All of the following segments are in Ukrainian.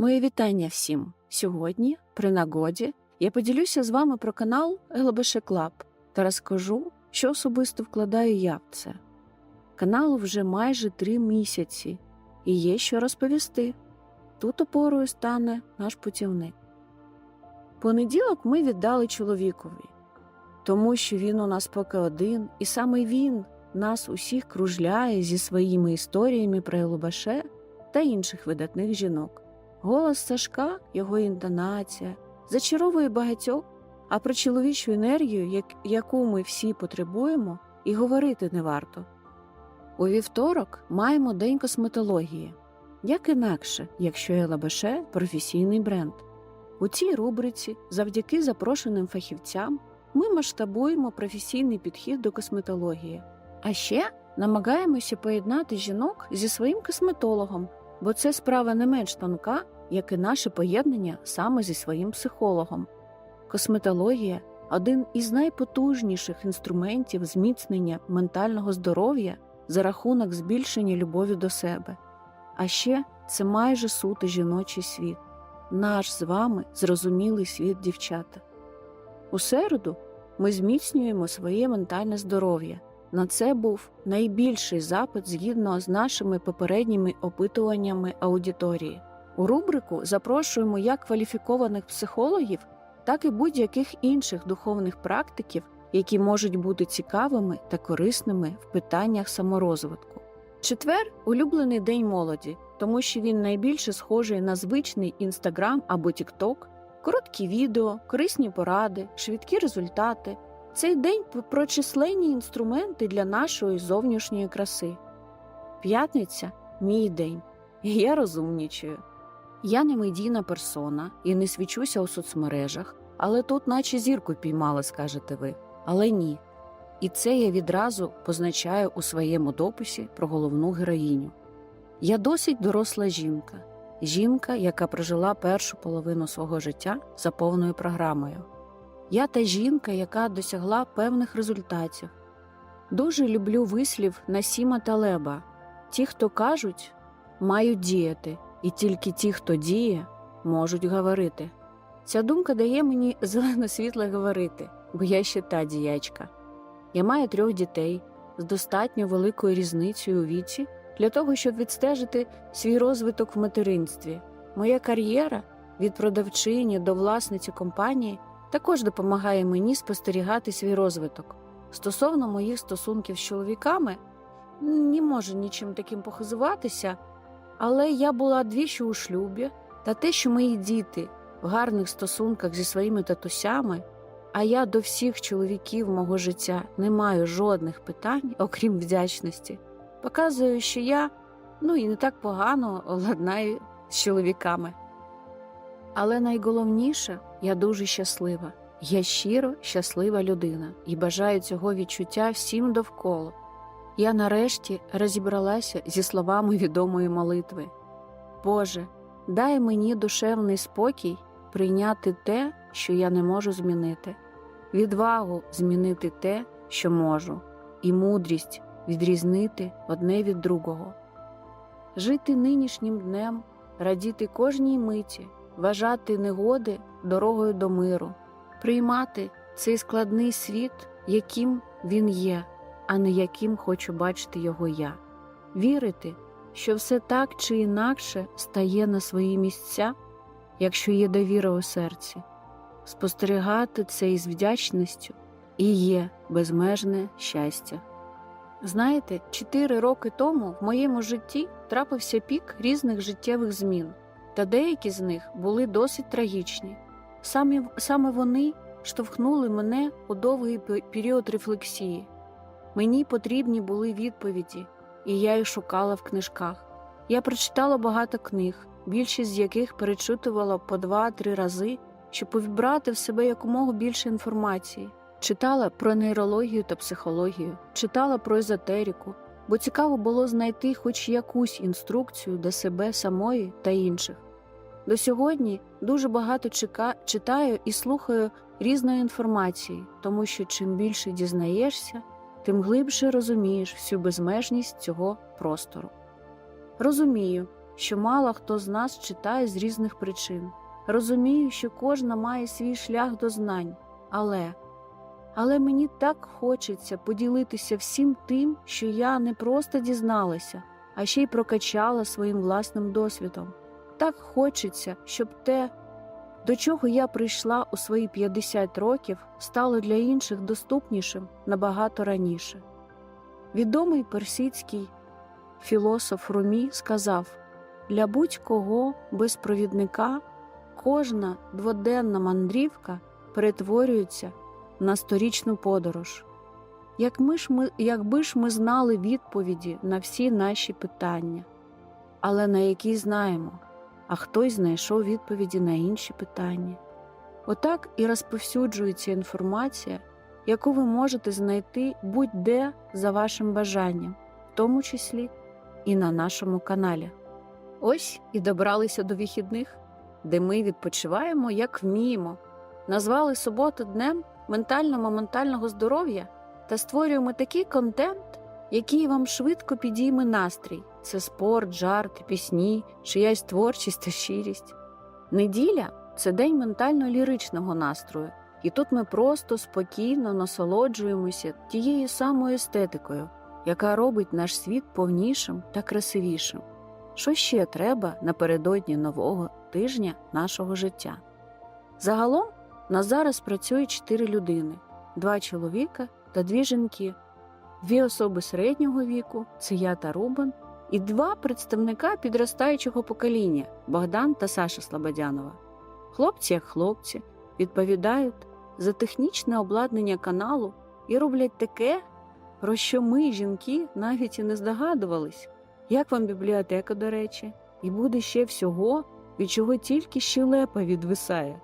Моє вітання всім. Сьогодні, при нагоді, я поділюся з вами про канал ЛБШ Клаб та розкажу, що особисто вкладаю я в це. Каналу вже майже три місяці, і є що розповісти. Тут опорою стане наш путівник. Понеділок ми віддали чоловікові, тому що він у нас поки один, і саме він нас усіх кружляє зі своїми історіями про ЛБШ та інших видатних жінок. Голос Сашка, його інтонація зачаровує багатьох, а про чоловічу енергію, яку ми всі потребуємо, і говорити не варто. У вівторок маємо День косметології. Як інакше, якщо ЛБШ – професійний бренд. У цій рубриці, завдяки запрошеним фахівцям, ми масштабуємо професійний підхід до косметології. А ще намагаємося поєднати жінок зі своїм косметологом, бо це справа не менш тонка, як і наше поєднання саме зі своїм психологом. Косметологія один із найпотужніших інструментів зміцнення ментального здоров'я за рахунок збільшення любові до себе. А ще це майже суто жіночий світ, наш з вами зрозумілий світ дівчата. У середу ми зміцнюємо своє ментальне здоров'я. На це був найбільший запит згідно з нашими попередніми опитуваннями аудиторії. У рубрику запрошуємо як кваліфікованих психологів, так і будь-яких інших духовних практиків, які можуть бути цікавими та корисними в питаннях саморозвитку. Четвер улюблений день молоді, тому що він найбільше схожий на звичний інстаграм або тікток, короткі відео, корисні поради, швидкі результати. Цей день про численні інструменти для нашої зовнішньої краси. П'ятниця мій день, і я розумнічаю. Я не медійна персона і не свічуся у соцмережах, але тут, наче зірку піймала, скажете ви. Але ні. І це я відразу позначаю у своєму дописі про головну героїню. Я досить доросла жінка, жінка, яка прожила першу половину свого життя за повною програмою. Я та жінка, яка досягла певних результатів. Дуже люблю вислів Насіма Талеба ті, хто кажуть, мають діяти, і тільки ті, хто діє, можуть говорити. Ця думка дає мені зелене світло говорити, бо я ще та діячка. Я маю трьох дітей з достатньо великою різницею у віці для того, щоб відстежити свій розвиток в материнстві. Моя кар'єра від продавчині до власниці компанії також допомагає мені спостерігати свій розвиток. Стосовно моїх стосунків з чоловіками, не можу нічим таким похизуватися, але я була двічі у шлюбі, та те, що мої діти в гарних стосунках зі своїми татусями, а я до всіх чоловіків мого життя не маю жодних питань, окрім вдячності, показує, що я ну і не так погано ладнаю з чоловіками. Але найголовніше, я дуже щаслива. Я щиро щаслива людина і бажаю цього відчуття всім довкола. Я нарешті розібралася зі словами відомої молитви. Боже, дай мені душевний спокій прийняти те, що я не можу змінити, відвагу змінити те, що можу, і мудрість відрізнити одне від другого, жити нинішнім днем, радіти кожній миті, вважати негоди дорогою до миру, приймати цей складний світ, яким він є, а не яким хочу бачити його я, вірити, що все так чи інакше стає на свої місця, якщо є довіра у серці, спостерігати це із вдячністю і є безмежне щастя. Знаєте, чотири роки тому в моєму житті трапився пік різних життєвих змін, та деякі з них були досить трагічні. Саме, саме вони штовхнули мене у довгий період рефлексії. Мені потрібні були відповіді, і я їх шукала в книжках. Я прочитала багато книг, більшість з яких перечитувала по два-три рази, щоб увібрати в себе якомога більше інформації. Читала про нейрологію та психологію, читала про езотерику, бо цікаво було знайти хоч якусь інструкцію для себе самої та інших. До сьогодні дуже багато чека... читаю і слухаю різної інформації, тому що чим більше дізнаєшся, тим глибше розумієш всю безмежність цього простору. Розумію, що мало хто з нас читає з різних причин. Розумію, що кожна має свій шлях до знань, але але мені так хочеться поділитися всім тим, що я не просто дізналася, а ще й прокачала своїм власним досвідом. Так хочеться, щоб те, до чого я прийшла у свої 50 років, стало для інших доступнішим набагато раніше. Відомий персидський філософ Румі сказав для будь-кого без провідника кожна дводенна мандрівка перетворюється на сторічну подорож. Як ми ж ми, якби ж ми знали відповіді на всі наші питання, але на які знаємо, а хтось знайшов відповіді на інші питання. Отак і розповсюджується інформація, яку ви можете знайти будь-де за вашим бажанням, в тому числі і на нашому каналі. Ось і добралися до вихідних, де ми відпочиваємо як вміємо. Назвали суботу днем ментально-моментального здоров'я та створюємо такий контент, який вам швидко підійме настрій. Це спорт, жарти, пісні, чиясь творчість та щирість. Неділя це день ментально-ліричного настрою, і тут ми просто спокійно насолоджуємося тією самою естетикою, яка робить наш світ повнішим та красивішим. Що ще треба напередодні нового тижня нашого життя? Загалом на зараз працює чотири людини: два чоловіка та дві жінки, дві особи середнього віку це я та Рубен, і два представника підростаючого покоління Богдан та Саша Слободянова. Хлопці, як хлопці, відповідають за технічне обладнання каналу і роблять таке, про що ми, жінки, навіть і не здогадувались. Як вам бібліотека, до речі, і буде ще всього, від чого тільки щелепа відвисає.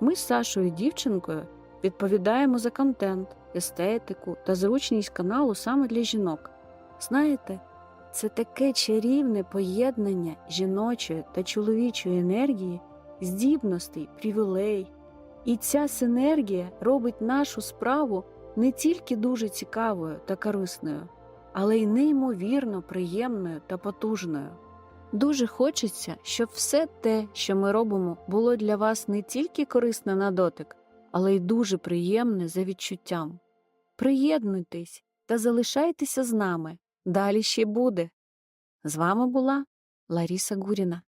Ми з Сашою дівчинкою відповідаємо за контент, естетику та зручність каналу саме для жінок. Знаєте, це таке чарівне поєднання жіночої та чоловічої енергії, здібностей, привілей. І ця синергія робить нашу справу не тільки дуже цікавою та корисною, але й неймовірно приємною та потужною. Дуже хочеться, щоб все те, що ми робимо, було для вас не тільки корисне на дотик, але й дуже приємне за відчуттям. Приєднуйтесь та залишайтеся з нами. Далі ще буде. З вами була Ларіса Гуріна.